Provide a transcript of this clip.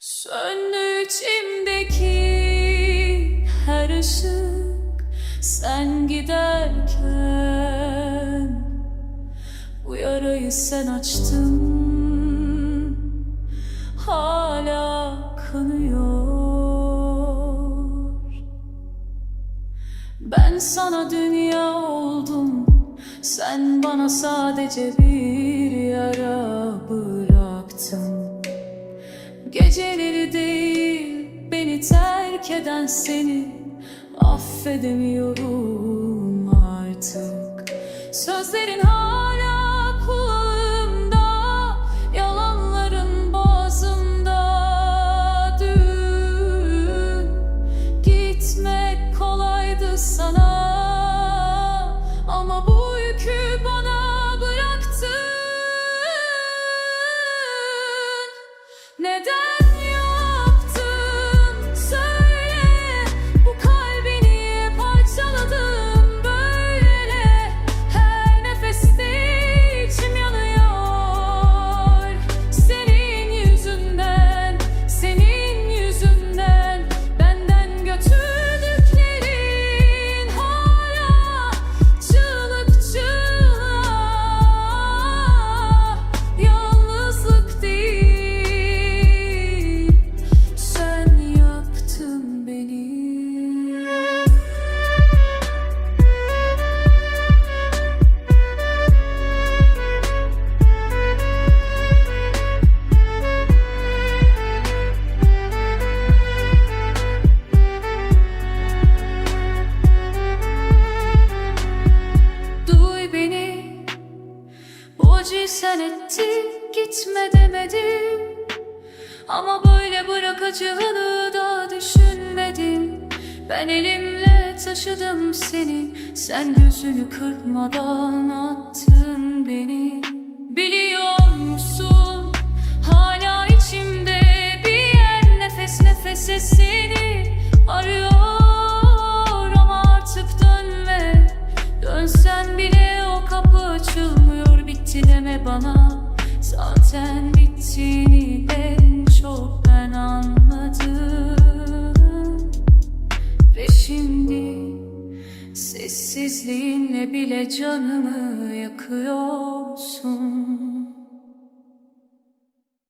Söndü içimdeki her ışık sen giderken Bu yarayı sen açtın. Hala kanıyor. Ben sana dünya oldum sen bana sadece bir yara bıraktın Geceleri değil beni terk eden seni affedemiyorum artık. Sözlerin hala sen ettin Gitme demedim. Ama böyle bırakacağını da düşünmedim. Ben elimle taşıdım seni Sen gözünü kırpmadan attın beni. Biliyor bana Zaten bittiğini en çok ben anladım. Ve şimdi sessizliğinle bile canımı yakıyorsun